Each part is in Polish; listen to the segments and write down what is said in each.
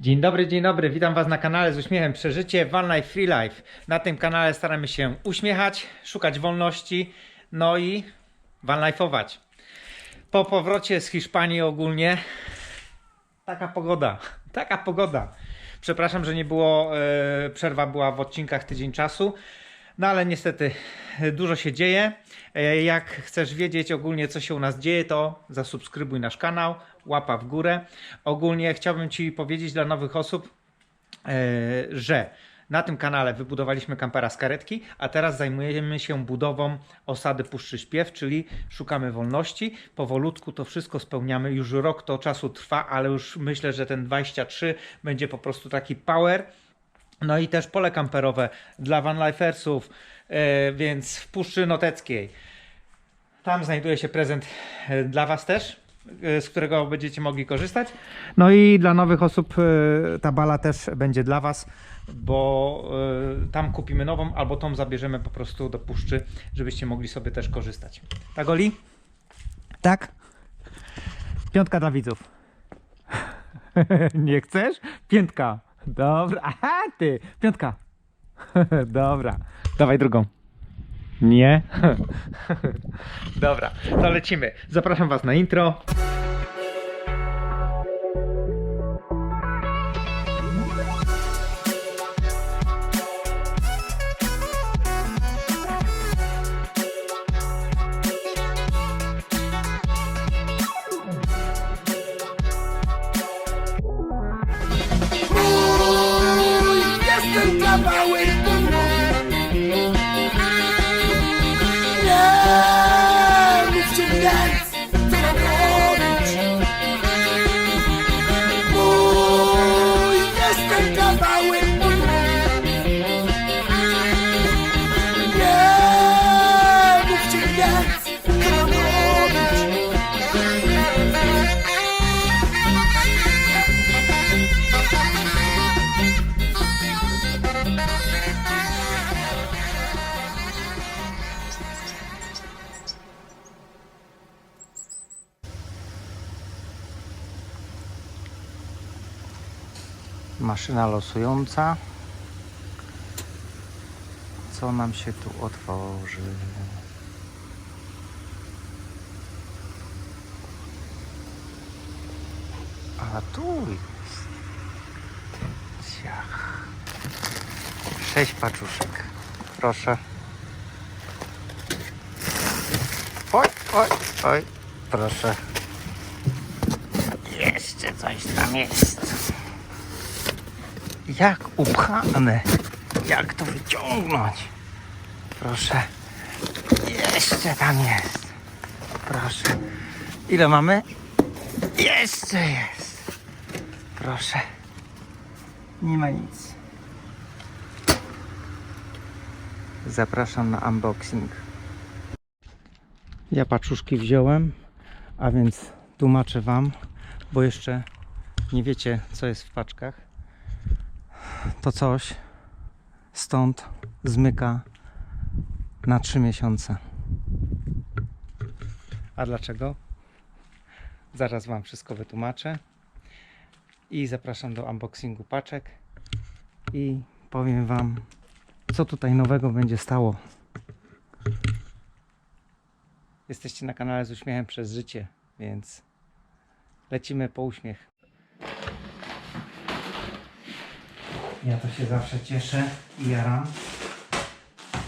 Dzień dobry, dzień dobry. Witam Was na kanale z uśmiechem Przeżycie Van Life Free Life. Na tym kanale staramy się uśmiechać, szukać wolności, no i van life'ować. Po powrocie z Hiszpanii ogólnie taka pogoda, taka pogoda. Przepraszam, że nie było, e, przerwa była w odcinkach tydzień czasu, no ale niestety e, dużo się dzieje. E, jak chcesz wiedzieć ogólnie co się u nas dzieje, to zasubskrybuj nasz kanał, łapa w górę. Ogólnie chciałbym Ci powiedzieć dla nowych osób, e, że na tym kanale wybudowaliśmy kampera z karetki, a teraz zajmujemy się budową osady Puszczy Śpiew, czyli szukamy wolności. Powolutku to wszystko spełniamy. Już rok to czasu trwa, ale już myślę, że ten 23 będzie po prostu taki power. No i też pole kamperowe dla vanlifersów, e, więc w Puszczy Noteckiej. Tam znajduje się prezent e, dla Was też, z którego będziecie mogli korzystać. No i dla nowych osób e, ta bala też będzie dla Was, bo e, tam kupimy nową, albo tą zabierzemy po prostu do puszczy, żebyście mogli sobie też korzystać. Tak, Oli? Tak? Piątka dla widzów. Nie chcesz? Piętka. Dobra. Aha, ty. Piątka. Dobra. Dawaj drugą. Nie? Dobra, to lecimy. Zapraszam Was na intro. Maszyna losująca. Co nam się tu otworzy? A tu jest. Ciach. Sześć paczuszek. Proszę. Oj, oj, oj. Proszę. Jeszcze coś tam jest. Jak upchane. Jak to wyciągnąć? Proszę. Jeszcze tam jest. Proszę. Ile mamy? Jeszcze jest. Proszę. Nie ma nic. Zapraszam na unboxing. Ja paczuszki wziąłem, a więc tłumaczę Wam, bo jeszcze nie wiecie, co jest w paczkach to coś stąd zmyka na 3 miesiące. A dlaczego? Zaraz Wam wszystko wytłumaczę. I zapraszam do unboxingu paczek. I powiem Wam, co tutaj nowego będzie stało. Jesteście na kanale z uśmiechem przez życie, więc lecimy po uśmiech. Ja to się zawsze cieszę i jaram,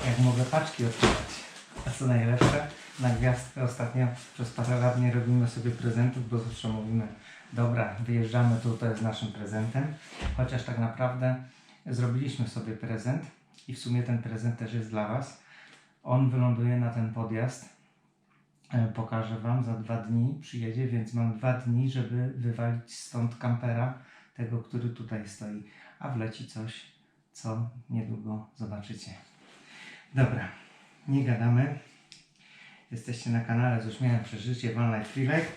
jak mogę paczki otwierać. A co najlepsze, na gwiazdkę ostatnio przez parę lat nie robimy sobie prezentów, bo zawsze mówimy, dobra, wyjeżdżamy tutaj z naszym prezentem. Chociaż tak naprawdę zrobiliśmy sobie prezent i w sumie ten prezent też jest dla Was. On wyląduje na ten podjazd. E, Pokażę Wam za dwa dni, przyjedzie, więc mam dwa dni, żeby wywalić stąd kampera, tego, który tutaj stoi a wleci coś, co niedługo zobaczycie. Dobra, nie gadamy. Jesteście na kanale z uśmiechem przeżycie Van Life Life.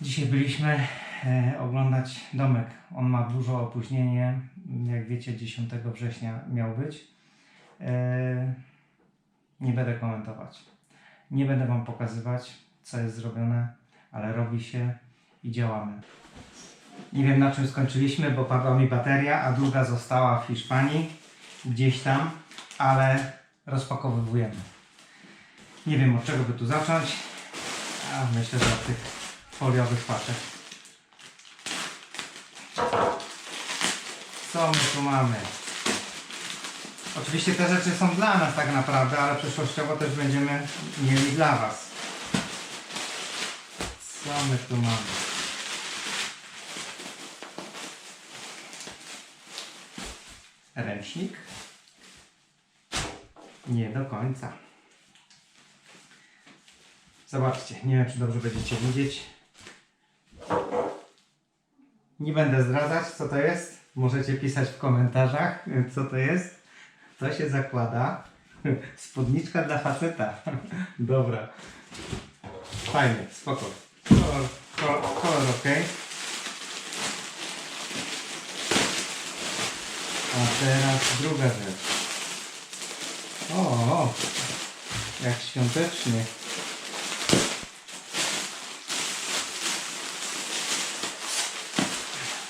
Dzisiaj byliśmy e, oglądać domek. On ma duże opóźnienie. Jak wiecie, 10 września miał być. E, nie będę komentować. Nie będę Wam pokazywać, co jest zrobione, ale robi się i działamy. Nie wiem na czym skończyliśmy, bo padła mi bateria, a druga została w Hiszpanii, gdzieś tam, ale rozpakowujemy. Nie wiem od czego by tu zacząć, a myślę, że od tych foliowych paczek. Co my tu mamy? Oczywiście te rzeczy są dla nas tak naprawdę, ale przyszłościowo też będziemy mieli dla Was. Co my tu mamy? Ręcznik? Nie do końca. Zobaczcie, nie wiem czy dobrze będziecie widzieć. Nie będę zdradzać co to jest. Możecie pisać w komentarzach co to jest. To się zakłada. Spódniczka dla faceta. Dobra. Fajnie, spoko. Kolor, kolor, kolor ok. A teraz druga rzecz. O, o, jak świątecznie.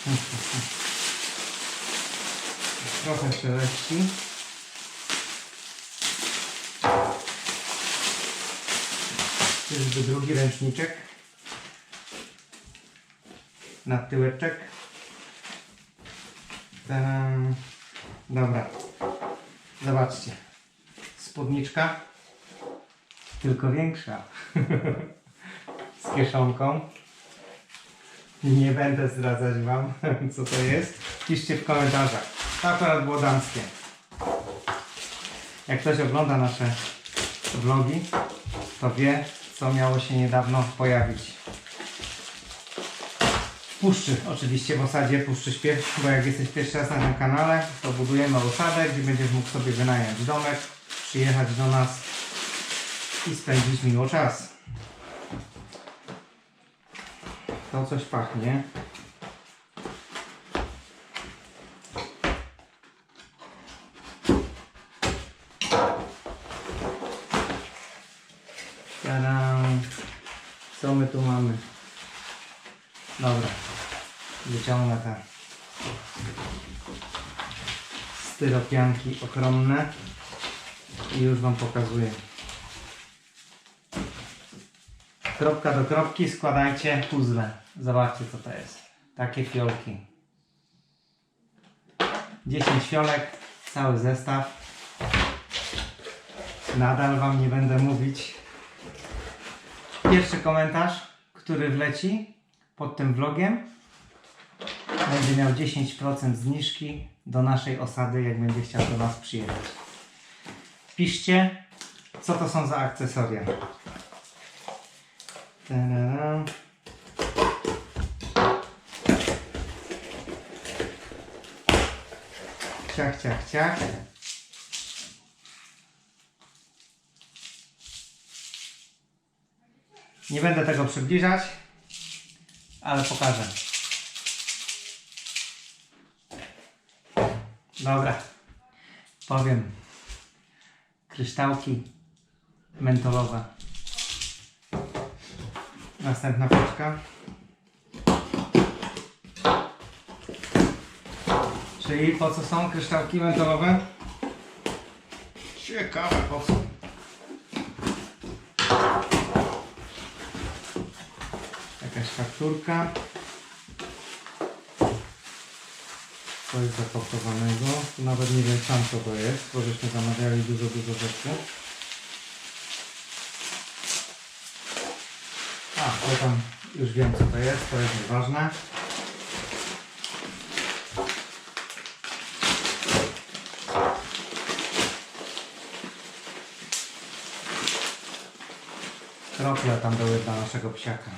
Trochę szeleści. Czyżby drugi ręczniczek? Na tyłeczek. Tadam. Dobra. Zobaczcie. Spódniczka. Tylko większa. Z kieszonką. Nie będę zdradzać Wam, co to jest. Piszcie w komentarzach. To akurat było damskie. Jak ktoś ogląda nasze vlogi, to wie, co miało się niedawno pojawić. Puszczy, oczywiście w osadzie Puszczy Śpiew, bo jak jesteś pierwszy raz na tym kanale, to budujemy osadę, gdzie będziesz mógł sobie wynająć domek, przyjechać do nas i spędzić miło czas. To coś pachnie. Tadam. Co my tu mamy? Dobra. Wyciągnę te styropianki ochronne i już Wam pokazuję. Kropka do kropki składajcie puzzle. Zobaczcie co to jest. Takie fiolki. 10 fiolek, cały zestaw. Nadal Wam nie będę mówić. Pierwszy komentarz, który wleci pod tym vlogiem, będzie miał 10% zniżki do naszej osady, jak będzie chciał do nas przyjechać. Piszcie, co to są za akcesoria. Tadam. Ciach, ciach, ciach. Nie będę tego przybliżać, ale pokażę. Dobra. Powiem. Kryształki mentolowe. Następna paczka. Czyli po co są kryształki mentolowe? Ciekawe po co. Jakaś fakturka. Co jest zapakowanego? Nawet nie wiem sam co to jest, bo żeśmy zamawiali dużo, dużo rzeczy. A, to tam już wiem co to jest, to jest nieważne. Krople tam były dla naszego psiaka.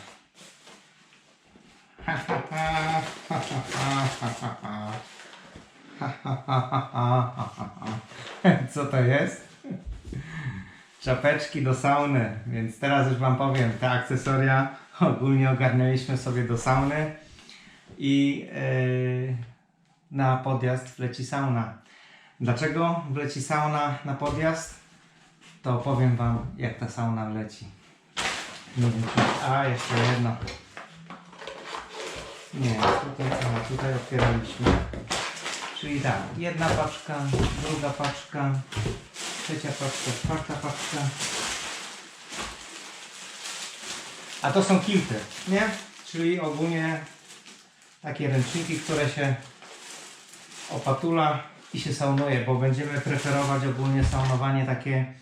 Co to jest? Czapeczki do sauny, więc teraz już Wam powiem, te akcesoria ogólnie ogarnęliśmy sobie do sauny i yy, na podjazd wleci sauna. Dlaczego wleci sauna na podjazd? To powiem Wam, jak ta sauna wleci. A, jeszcze jedno. Nie, tutaj, aha, tutaj otwieraliśmy. Czyli tak, jedna paczka, druga paczka, trzecia paczka, czwarta paczka. A to są kilty, nie? Czyli ogólnie takie ręczniki, które się opatula i się saunuje, bo będziemy preferować ogólnie saunowanie takie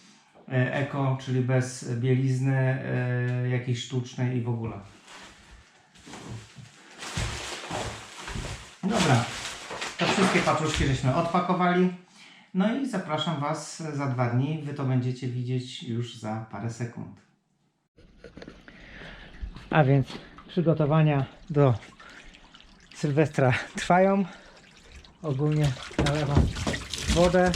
e, eko, czyli bez bielizny e, jakiejś sztucznej i w ogóle. Dobra, to wszystkie paczuszki żeśmy odpakowali. No i zapraszam Was za dwa dni. Wy to będziecie widzieć już za parę sekund. A więc przygotowania do Sylwestra trwają. Ogólnie nalewam wodę.